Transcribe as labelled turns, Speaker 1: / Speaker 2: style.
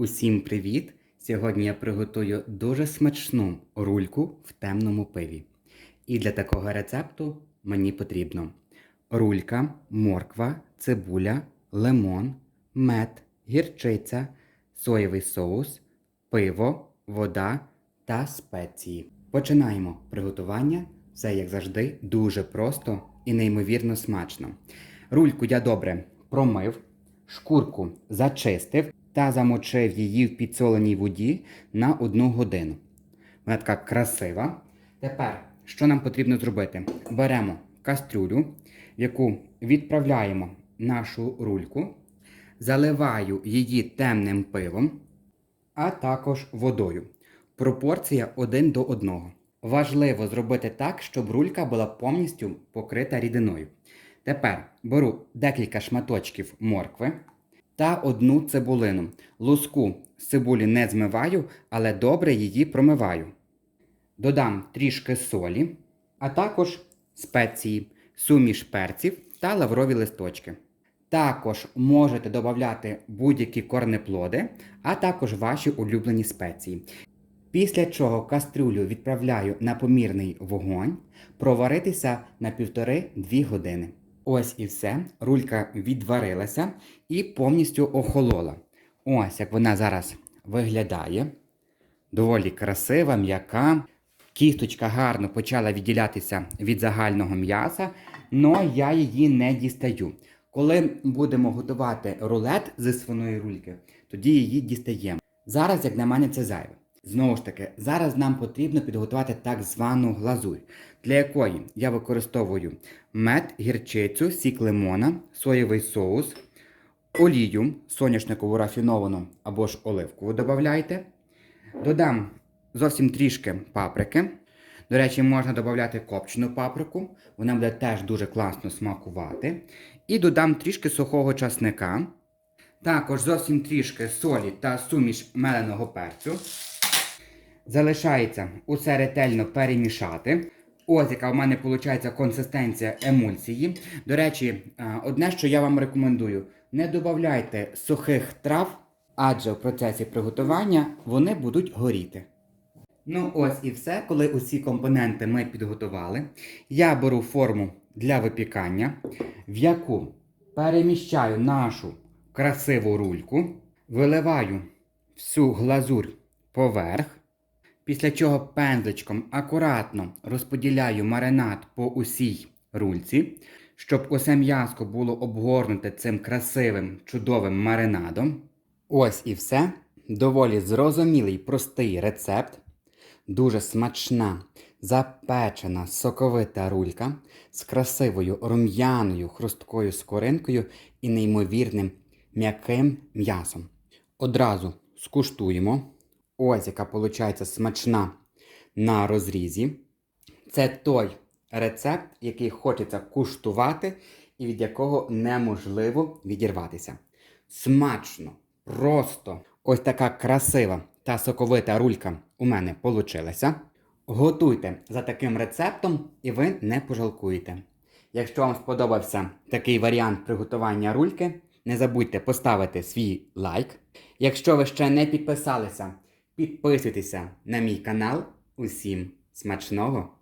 Speaker 1: Усім привіт! Сьогодні я приготую дуже смачну рульку в темному пиві. І для такого рецепту мені потрібно рулька, морква, цибуля, лимон, мед, гірчиця, соєвий соус, пиво, вода та спеції. Починаємо приготування. Все, як завжди, дуже просто і неймовірно смачно. Рульку я добре промив, шкурку зачистив та замочив її в підсоленій воді на одну годину. Вона така красива. Тепер, що нам потрібно зробити? Беремо кастрюлю, в яку відправляємо нашу рульку, заливаю її темним пивом, а також водою. Пропорція 1 до 1. Важливо зробити так, щоб рулька була повністю покрита рідиною. Тепер беру декілька шматочків моркви та одну цибулину. Луску з цибулі не змиваю, але добре її промиваю. Додам трішки солі, а також спеції, суміш перців та лаврові листочки. Також можете додати будь-які корнеплоди, а також ваші улюблені спеції. Після чого кастрюлю відправляю на помірний вогонь проваритися на 1,5-2 години. Ось і все. Рулька відварилася і повністю охолола. Ось як вона зараз виглядає. Доволі красива, м'яка. Кісточка гарно почала відділятися від загального м'яса, але я її не дістаю. Коли будемо готувати рулет зі свиної рульки, тоді її дістаємо. Зараз, як на мене, це зайве. Знову ж таки, зараз нам потрібно підготувати так звану глазурь, для якої я використовую мед, гірчицю, сік лимона, соєвий соус, олію соняшникову рафіновану або ж оливкову додавайте. Додам зовсім трішки паприки. До речі, можна додати копчену паприку, вона буде теж дуже класно смакувати. І додам трішки сухого часника. Також зовсім трішки солі та суміш меленого перцю. Залишається усе ретельно перемішати. Ось яка в мене виходить консистенція емульсії. До речі, е, одне, що я вам рекомендую, не додавайте сухих трав, адже в процесі приготування вони будуть горіти. Ну ось і все, коли усі компоненти ми підготували. Я беру форму для випікання, в яку переміщаю нашу красиву рульку, виливаю всю глазурь поверх. Після чого пензличком акуратно розподіляю маринад по усій рульці, щоб усе м'яско було обгорнуте цим красивим чудовим маринадом. Ось і все. Доволі зрозумілий простий рецепт. Дуже смачна, запечена соковита рулька з красивою рум'яною хрусткою скоринкою і неймовірним м'яким м'ясом. Одразу скуштуємо. Ось яка виходить смачна на розрізі. Це той рецепт, який хочеться куштувати і від якого неможливо відірватися. Смачно, просто ось така красива та соковита рулька у мене вийшла. Готуйте за таким рецептом і ви не пожалкуєте. Якщо вам сподобався такий варіант приготування рульки, не забудьте поставити свій лайк. Якщо ви ще не підписалися, Підписуйтеся на мій канал. Усім смачного!